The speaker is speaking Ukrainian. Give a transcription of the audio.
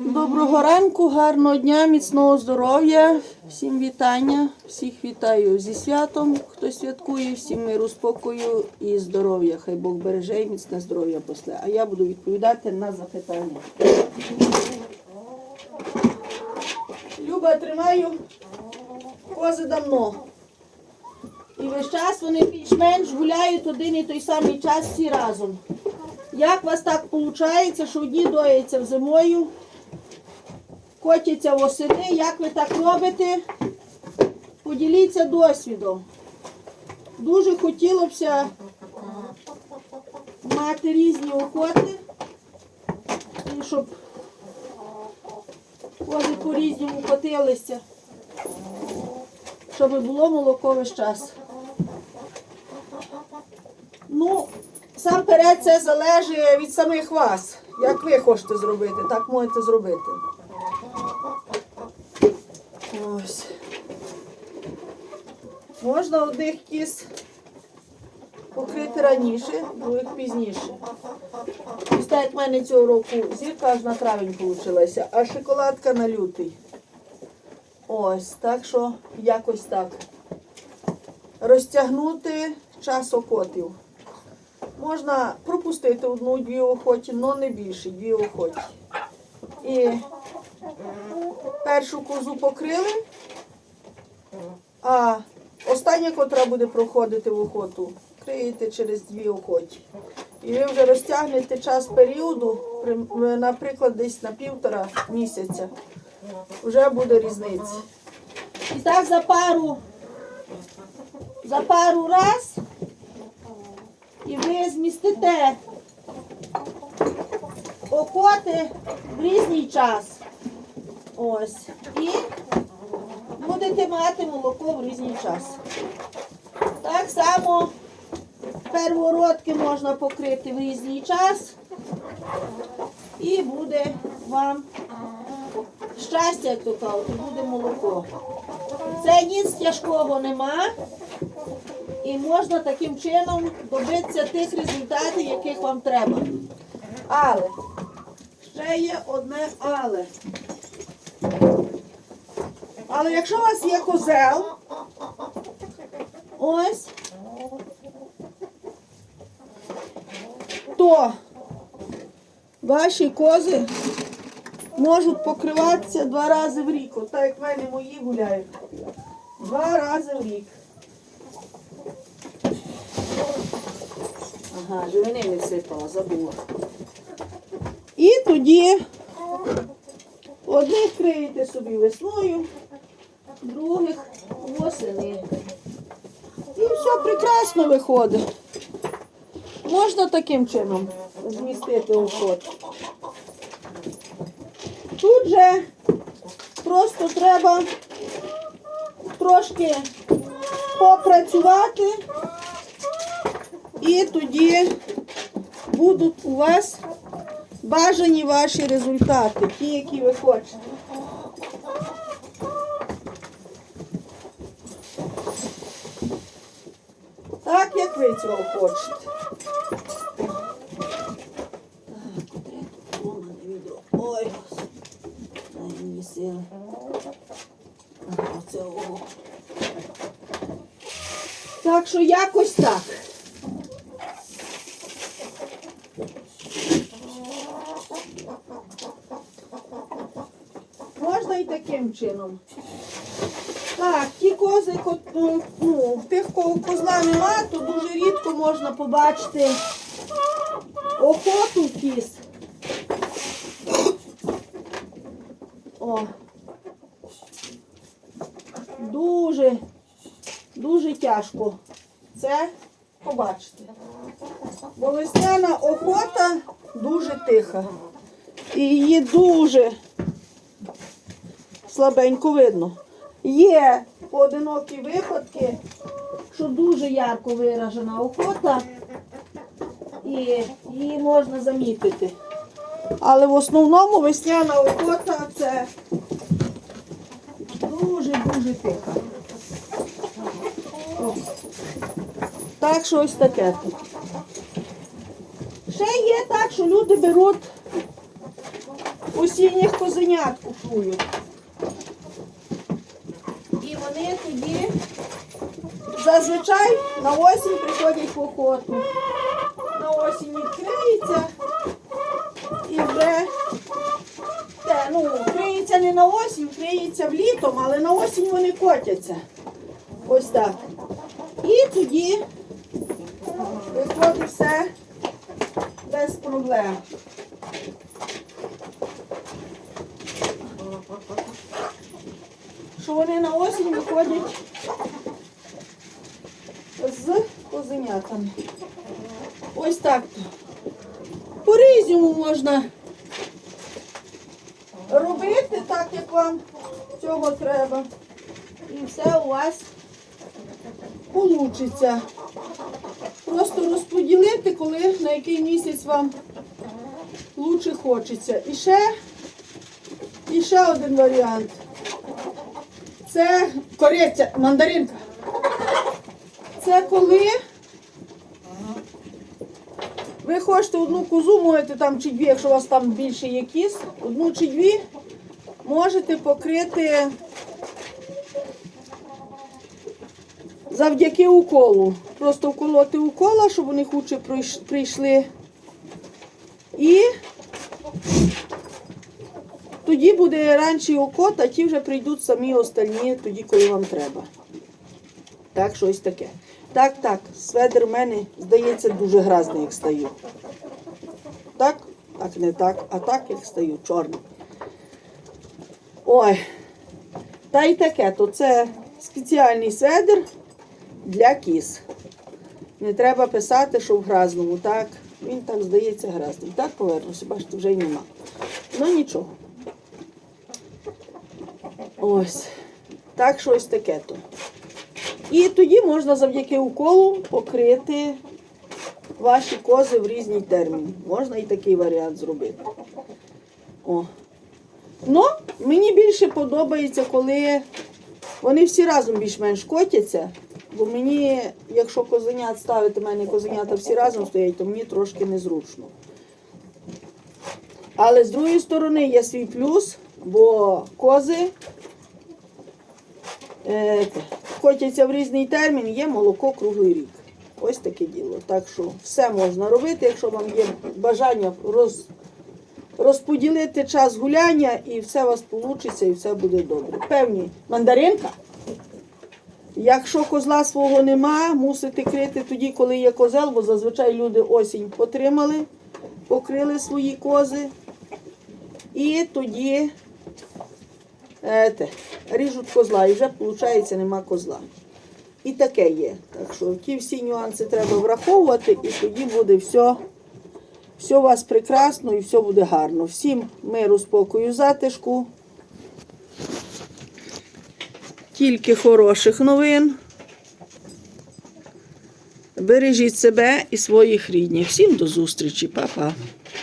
Доброго ранку, гарного дня, міцного здоров'я, всім вітання, всіх вітаю зі святом, хто святкує, всім миру, спокою і здоров'я. Хай Бог береже і міцне здоров'я после. А я буду відповідати на запитання. Люба, тримаю кози давно. І весь час вони більш-менш гуляють один і той самий час всі разом. Як у вас так виходить, що одні доїться зимою, котяться восени, як ви так робите? Поділіться досвідом. Дуже хотілося мати різні охоти, і щоб кози по-різному котилися, щоб було молоко весь час. Ну, сам перед це залежить від самих вас. Як ви хочете зробити, так можете зробити. Ось. Можна одних кіз покрити раніше, других пізніше. Ось в мене цього року зірка аж на травень вийшла, а шоколадка на лютий. Ось, так що якось так. Розтягнути час окотів. Можна пропустити одну-дві охоті, але не більше, дві охоті. І першу козу покрили, а остання, котра буде проходити в охоту, криєте через дві охоті. І ви вже розтягнете час періоду, наприклад, десь на півтора місяця. Вже буде різниця. І так за пару, за пару раз і ви змістите окоти в різний час. Ось. І будете мати молоко в різний час. Так само первородки можна покрити в різний час. І буде вам щастя, як то кажуть, буде молоко. Це ніц тяжкого нема. І можна таким чином добитися тих результатів, яких вам треба. Але ще є одне але. Але якщо у вас є козел, ось, то ваші кози можуть покриватися два рази в рік. От так як в мене мої гуляють. Два рази в рік. Ага, живини не всипала, забула. І тоді одних криєте собі весною, других восени. І все прекрасно виходить. Можна таким чином змістити уход. Тут же просто треба трошки попрацювати. І тоді будуть у вас бажані ваші результати, ті, які ви хочете. Так, як ви цього хочете. Ой, дай мені сили. Ага. Так що якось так. Можна і таким чином. Так, ті кози, ну, ну, тих, кого козла нема, то дуже рідко можна побачити охоту кіз. О. Дуже, дуже тяжко це побачити. Бо весняна охота дуже тиха. І її дуже слабенько видно. Є поодинокі випадки, що дуже ярко виражена охота, і її можна замітити. Але в основному весняна охота це дуже-дуже тиха. О. Так що ось таке. Ще є так, що люди беруть осінніх козенят купують. І вони тоді зазвичай на осінь приходять в охоту. На осінь відкриється і вже те, ну, криється не на осінь, криється в літом, але на осінь вони котяться. Ось так. І тоді виходить все без проблем. Що вони на осінь виходять козенятами. Ось так. По-різному можна робити так, як вам цього треба. І все у вас вийде. Просто розподілити, коли на який місяць вам лучше хочеться. І ще, і ще один варіант. Це кориця, мандаринка. Це коли ви хочете одну козу, можете там чи дві, якщо у вас там більше є кіз, одну чи дві, можете покрити завдяки уколу. Просто вколоти укола, щоб вони хуче прийшли. І тоді буде раніше окот, а ті вже прийдуть самі остальні тоді, коли вам треба. Так, щось таке. Так, так, сведер в мене, здається, дуже грязний, як стаю. Так, так, не так, а так, як стаю, чорний. Ой. Та й таке, то це спеціальний сведер для кіз. Не треба писати, що в грязному. Так, він так здається грязним. Так повернуся, бачите, вже й нема. Ну нічого. Ось. Так, щось таке то. І тоді можна завдяки уколу покрити ваші кози в різний термін. Можна і такий варіант зробити. О. Ну, мені більше подобається, коли вони всі разом більш-менш котяться. Бо мені, якщо козенят ставити, в мене козенята всі разом стоять, то мені трошки незручно. Але з другої сторони є свій плюс, бо кози е, котяться в різний термін, є молоко круглий рік. Ось таке діло. Так що все можна робити, якщо вам є бажання роз, розподілити час гуляння, і все у вас вийде, і все буде добре. Певні мандаринка. Якщо козла свого нема, мусите крити тоді, коли є козел, бо зазвичай люди осінь потримали, покрили свої кози. І тоді е, те, ріжуть козла, і вже виходить, нема козла. І таке є. Так що ті всі нюанси треба враховувати, і тоді буде все, все у вас прекрасно і все буде гарно. Всім миру, спокою, затишку. Тільки хороших новин. Бережіть себе і своїх рідних. Всім до зустрічі, Па-па.